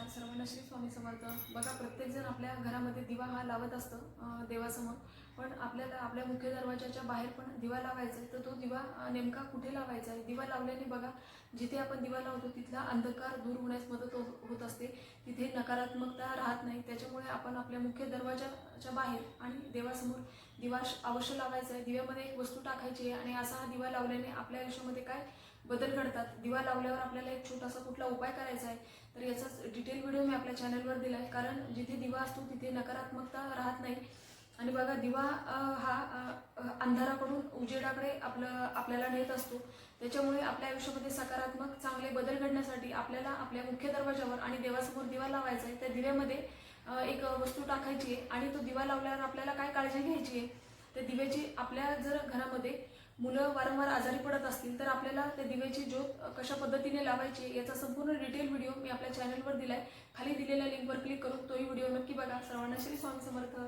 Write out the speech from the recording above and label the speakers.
Speaker 1: नमस्कार सर्वांना श्री स्वामी समर्थ. बघा प्रत्येकजण आपल्या घरामध्ये दिवा हा लावत असतं देवासमोर. पण आपल्याला आपल्या मुख्य दरवाजाच्या बाहेर पण दिवा लावायचा आहे तर तो दिवा नेमका कुठे लावायचा आहे? दिवा लावल्याने बघा जिथे आपण दिवा लावतो तिथला अंधकार दूर होण्यास मदत हो- होत असते. तिथे नकारात्मकता राहत नाही. त्याच्यामुळे आपण आपल्या मुख्य दरवाजाच्या बाहेर आणि देवासमोर दिवा श- अवश्य लावायचा आहे. दिव्यामध्ये एक वस्तू टाकायची आहे आणि असा हा दिवा लावल्याने आपल्या आयुष्यामध्ये काय बदल घडतात. दिवा लावल्यावर आपल्याला एक छोटासा कुठला उपाय करायचा आहे तर याचाच डिटेल व्हिडिओ मी आपल्या चॅनलवर दिला आहे कारण जिथे दिवा असतो तिथे नकारात्मकता राहत नाही. आणि बघा दिवा हा अंधाराकडून उजेडाकडे आपलं आपल्याला नेत असतो. त्याच्यामुळे आपल्या आयुष्यामध्ये सकारात्मक चांगले बदल घडण्यासाठी आपल्याला आपल्या मुख्य दरवाजावर आणि देवासमोर दिवा लावायचा आहे. त्या दिव्यामध्ये एक वस्तू टाकायची आहे आणि तो दिवा लावल्यावर आपल्याला काय काळजी घ्यायची आहे? त्या दिव्याची आपल्या जर घरामध्ये मुलं वारंवार आजारी पडत असतील तर आपल्याला त्या दिव्याची ज्योत कशा पद्धतीने लावायची याचा संपूर्ण डिटेल व्हिडिओ मी आपल्या चॅनलवर दिलाय. खाली दिलेल्या लिंकवर क्लिक करून तोही व्हिडिओ नक्की बघा. सर्वांना श्री स्वामी समर्थ.